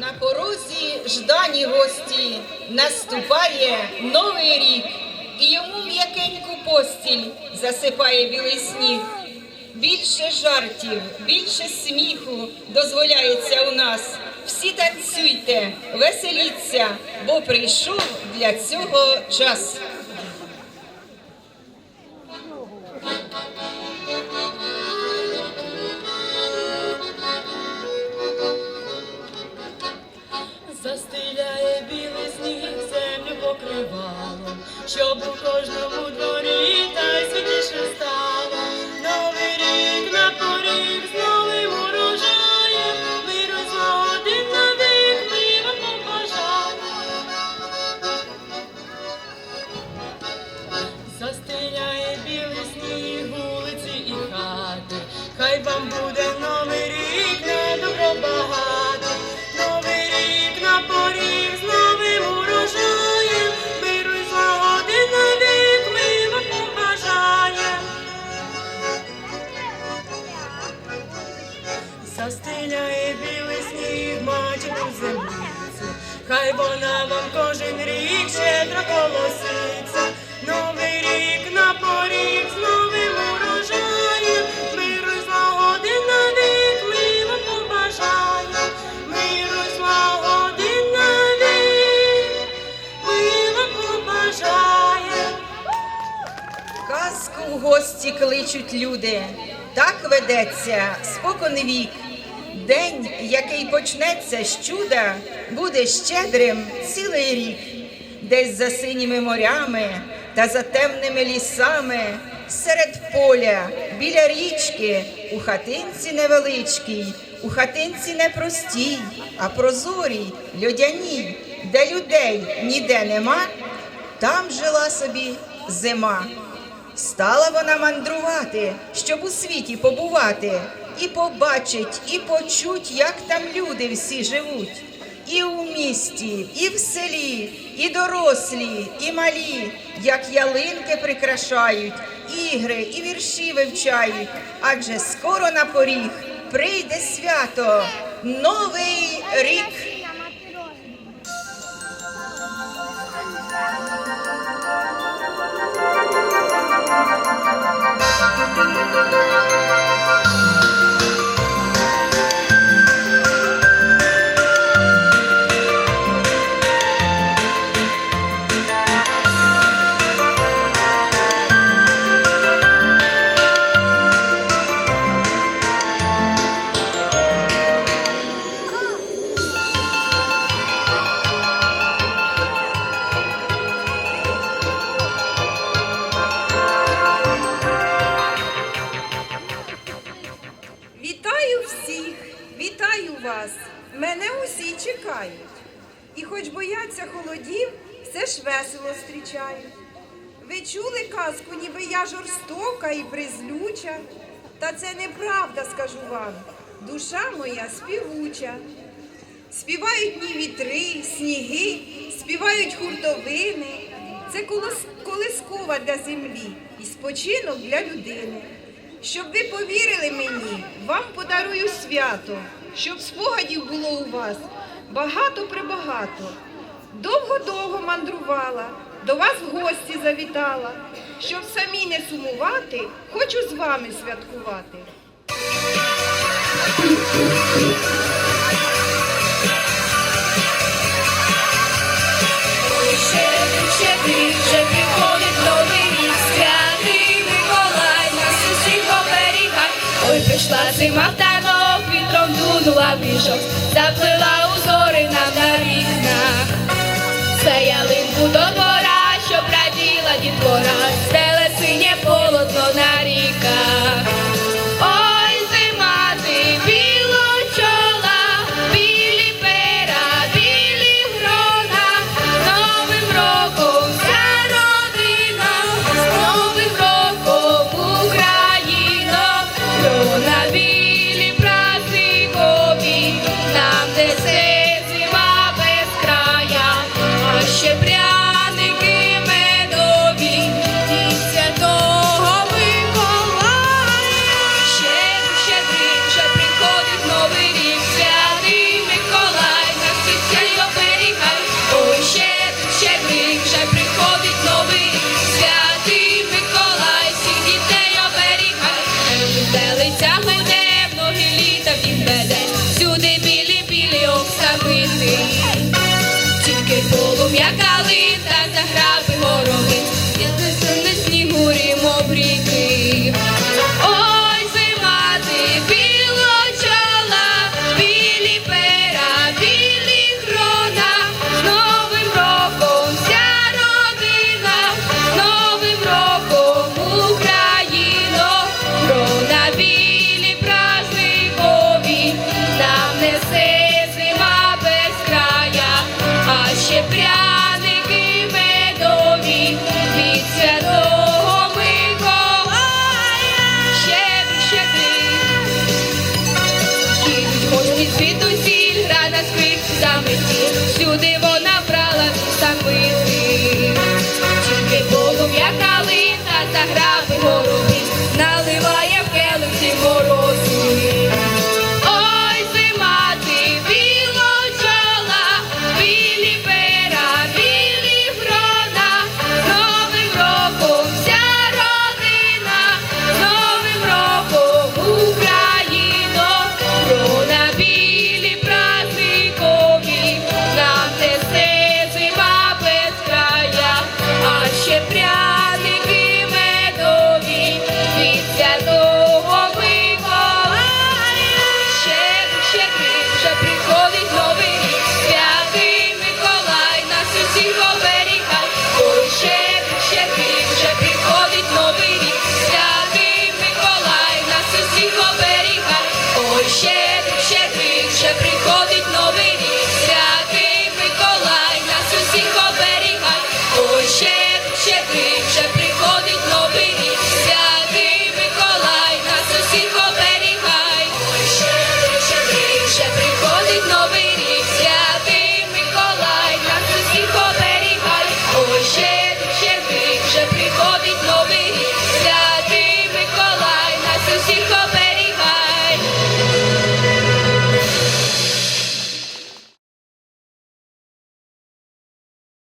На порозі ждані гості наступає новий рік, і йому м'якеньку постіль засипає білий сніг. Більше жартів, більше сміху дозволяється у нас. Всі танцюйте, веселіться, бо прийшов для цього час. Застеляє білий сніг матінку землицю, хай вона вам кожен рік щедро колоситься. Новий рік на поріг з новим урожаєм, миру й злагоди навік ми вам побажаємо. Миру й злагоди навік ми вам побажаємо. Казку в гості кличуть люди. Так ведеться спокон вік. День, який почнеться з чуда, буде щедрим цілий рік. Десь за синіми морями та за темними лісами, серед поля, біля річки, у хатинці невеличкій, у хатинці не простій, а прозорій, льодяній, де людей ніде нема, там жила собі зима. Стала вона мандрувати, щоб у світі побувати, і побачить, і почуть, як там люди всі живуть. І у місті, і в селі, і дорослі, і малі, як ялинки прикрашають, ігри і вірші вивчають. Адже скоро на поріг прийде свято, Новий рік. Música вас. Мене усі чекають. І хоч бояться холодів, все ж весело зустрічають. Ви чули казку, ніби я жорстока і брезлюча? Та це неправда, скажу вам. Душа моя співуча. Співають дні вітри, сніги, співають хуртовини. Це колискова для землі і спочинок для людини. Щоб ви повірили мені, вам подарую свято, щоб спогадів було у вас багато прибагато. Довго-довго мандрувала, до вас в гості завітала. Щоб самі не сумувати, хочу з вами святкувати. Щедрик, щедрик, вже приходить shows. się priam.